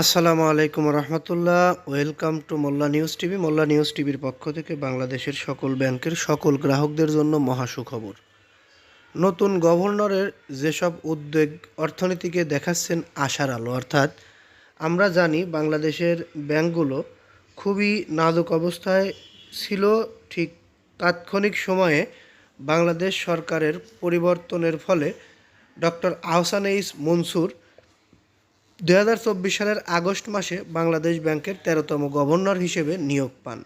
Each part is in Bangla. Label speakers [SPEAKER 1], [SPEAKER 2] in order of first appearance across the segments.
[SPEAKER 1] আসসালামু আলাইকুম রহমতুল্লাহ। Welcome to Molla news TV. Molla news টিভির পক্ষ থেকে বাংলাদেশের সকল ব্যাংকের সকল গ্রাহকদের জন্য মহা সুখবর নতুন গভর্নরের যেসব উদ্যোগ অর্থনীতিকে দেখাচ্ছেন আশার আলো, অর্থাৎ আমরা জানি বাংলাদেশের ব্যাংকগুলো খুবই নাজুক অবস্থায় ছিল, ঠিক তাৎক্ষণিক সময়ে বাংলাদেশ সরকারের পরিবর্তনের ফলে ডক্টর আহসান এইস মনসুর দুই হাজার চব্বিশ সালের আগস্ট মাসে বাংলাদেশ ব্যাংকের তেরোতম গভর্নর হিসেবে নিয়োগ পান।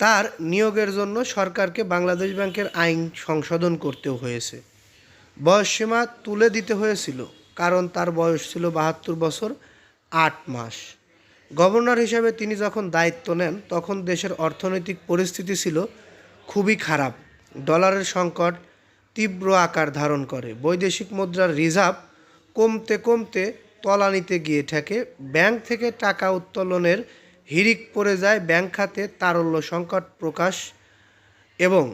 [SPEAKER 1] তার নিয়োগের জন্য সরকারকে বাংলাদেশ ব্যাংকের আইন সংশোধন করতেও হয়েছে। বয়সসীমা তুলে দিতে হয়েছিল, কারণ তার বয়স ছিল বাহাত্তর বছর আট মাস। গভর্নর হিসেবে তিনি যখন দায়িত্ব নেন, তখন দেশের অর্থনৈতিক পরিস্থিতি ছিল খুবই খারাপ। ডলারের সংকট তীব্র আকার ধারণ করে। বৈদেশিক মুদ্রার রিজার্ভ কমতে কমতে তলানিতে গিয়ে ঠেকে। ব্যাংক থেকে টাকা উত্তোলনের হিড়িক পড়ে যায় ব্যাংক খাতে তারল্য সংকট প্রকাশ এবং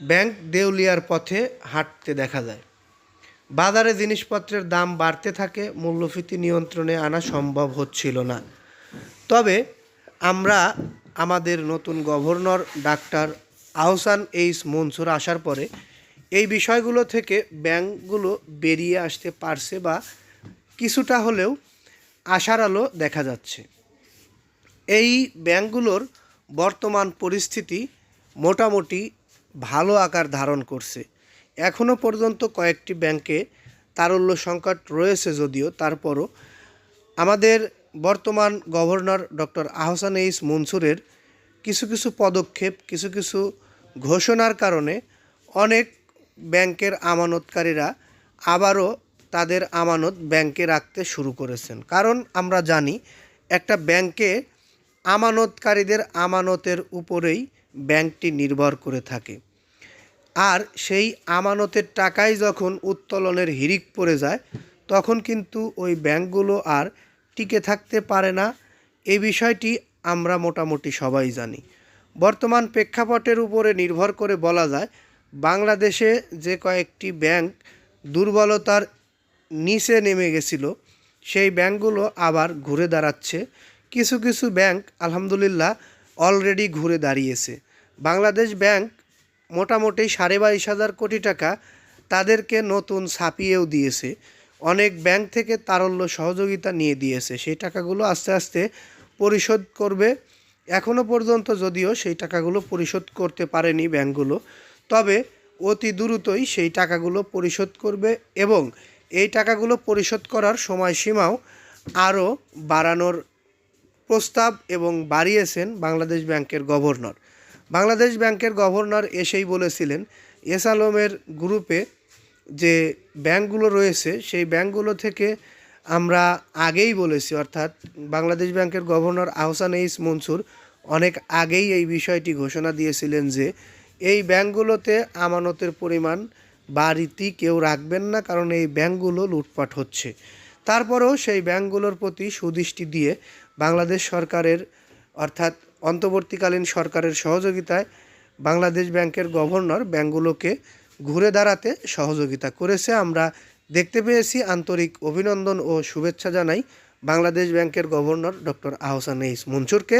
[SPEAKER 1] ব্যাংক দেউলিয়ার পথে হাঁটতে দেখা যায়। বাজারে জিনিসপত্রের দাম বাড়তে থাকে, মূল্যস্ফীতি নিয়ন্ত্রণে আনা সম্ভব হচ্ছিল না। তবে আমরা আমাদের নতুন governor doctor Ahsan H Mansur আসার পরে এই বিষয়গুলো থেকে ব্যাংকগুলো বেরিয়ে আসতে পারছে বা কিছুটা হলেও আশার আলো দেখা যাচ্ছে। এই ব্যাংকগুলোর বর্তমান পরিস্থিতি মোটামুটি ভালো আকার ধারণ করছে। এখনও পর্যন্ত কয়েকটি ব্যাংকে তারল্য সংকট রয়েছে যদিও, তারপরও আমাদের বর্তমান গভর্নর ডক্টর আহসান এইস মনসুরের কিছু কিছু পদক্ষেপ, কিছু কিছু ঘোষণার কারণে অনেক ব্যাংকের আমানতকারীরা আবারও তাদের আমানত ব্যাংকে রাখতে শুরু করেছেন। কারণ আমরা জানি, একটা ব্যাংকে আমানতকারীদের আমানতের উপরেই ব্যাংকটি নির্ভর করে থাকে। আর সেই আমানতের টাকাই যখন উত্তোলনের হিরিক পড়ে যায়, তখন কিন্তু ওই ব্যাংকগুলো আর টিকে থাকতে পারে না। এই বিষয়টি আমরা মোটামুটি সবাই জানি। বর্তমান প্রেক্ষাপটের উপরে নির্ভর করে বলা যায় বাংলাদেশে যে কয়েকটি ব্যাংক দুর্বলতার নিচে নেমে গেছিল, সেই ব্যাংকগুলো আবার ঘুরে দাঁড়াচ্ছে। কিছু কিছু ব্যাংক আলহামদুলিল্লাহ অলরেডি ঘুরে দাঁড়িয়েছে। বাংলাদেশ ব্যাংক মোটামুটি সাড়ে বাইশ হাজার কোটি টাকা তাদেরকে নতুন ছাপিয়েও দিয়েছে। অনেক ব্যাংক থেকে তারল্য সহযোগিতা নিয়ে দিয়েছে। সেই টাকাগুলো আস্তে আস্তে পরিশোধ করবে। এখনও পর্যন্ত যদিও সেই টাকাগুলো পরিশোধ করতে পারেনি ব্যাংকগুলো। তবে অতি দ্রুতই সেই টাকাগুলো পরিশোধ করবে এবং এই টাকাগুলো পরিশোধ করার সময়সীমাও আরও বাড়ানোর প্রস্তাব এবং বাড়িয়েছেন বাংলাদেশ ব্যাংকের গভর্নর। বাংলাদেশ ব্যাংকের গভর্নর এসেই বলেছিলেন এস আলমের গ্রুপে যে ব্যাংকগুলো রয়েছে, সেই ব্যাংকগুলো থেকে আমরা আগেই বলেছি, অর্থাৎ বাংলাদেশ ব্যাংকের গভর্নর আহসান এইস মনসুর অনেক আগেই এই বিষয়টি ঘোষণা দিয়েছিলেন যে এই ব্যাংকগুলোতে আমানতের পরিমাণ বাড়িতে কেউ রাখবেন না, কারণ এই ব্যাংকগুলো লুটপাট হচ্ছে। তারপরেও সেই ব্যাংকগুলোর প্রতি সুদৃষ্টি দিয়ে বাংলাদেশ সরকারের, অর্থাৎ অন্তর্বর্তীকালীন সরকারের সহযোগিতায় বাংলাদেশ ব্যাংকের গভর্নর ব্যাংকগুলোকে ঘুরে দাঁড়াতে সহযোগিতা করেছে। আমরা দেখতে পেয়েছি আন্তরিক অভিনন্দন ও শুভেচ্ছা জানাই বাংলাদেশ ব্যাংকের গভর্নর ডক্টর আহসান এইস মনসুরকে।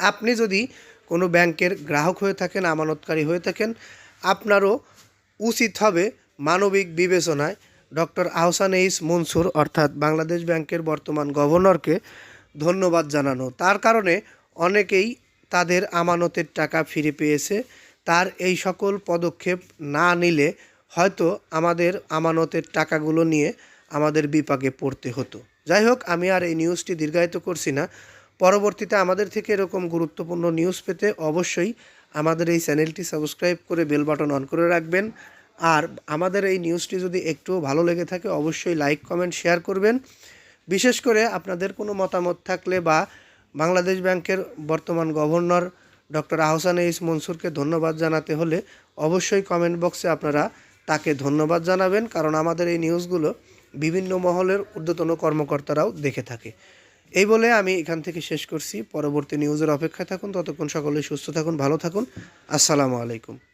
[SPEAKER 1] আপনি যদি কোনো ব্যাংকের গ্রাহক হয়ে থাকেন, আমানতকারী হয়ে থাকেন, আপনারও উচিত হবে মানবিক বিবেচনায় ডক্টর আহসান এইস মনসুর, অর্থাৎ বাংলাদেশ ব্যাংকের বর্তমান গভর্নরকে ধন্যবাদ জানানো। তার কারণে অনেকেই তাদের আমানতের টাকা ফিরে পেয়েছে। তার এই সকল পদক্ষেপ না নিলে হয়তো আমাদের আমানতের টাকাগুলো নিয়ে আমাদের বিপাকে পড়তে হতো। যাই হোক, আমি আর এই নিউজটি দীর্ঘায়িত করছি না। পরবর্তীতে আমাদের থেকে এরকম গুরুত্বপূর্ণ নিউজ পেতে অবশ্যই আমাদের এই চ্যানেলটি সাবস্ক্রাইব করে বেল বাটন অন করে রাখবেন। আর আমাদের এই নিউজটি যদি একটু ভালো লেগে থাকে, অবশ্যই লাইক কমেন্ট শেয়ার করবেন। বিশেষ করে আপনাদের কোনো মতামত থাকলে বা বাংলাদেশ ব্যাংকের বর্তমান গভর্নর ডক্টর আহসান এইস মনসুরকে ধন্যবাদ জানাতে হলে অবশ্যই কমেন্ট বক্সে আপনারা তাকে ধন্যবাদ জানাবেন, কারণ আমাদের এই নিউজগুলো বিভিন্ন মহলের ঊর্ধ্বতন কর্মকর্তারাও দেখে থাকে। এই বলে আমি এখান থেকে শেষ করছি। পরবর্তী নিউজের অপেক্ষায় থাকুন। ততক্ষণ সকলে সুস্থ থাকুন, ভালো থাকুন। আসসালামু আলাইকুম।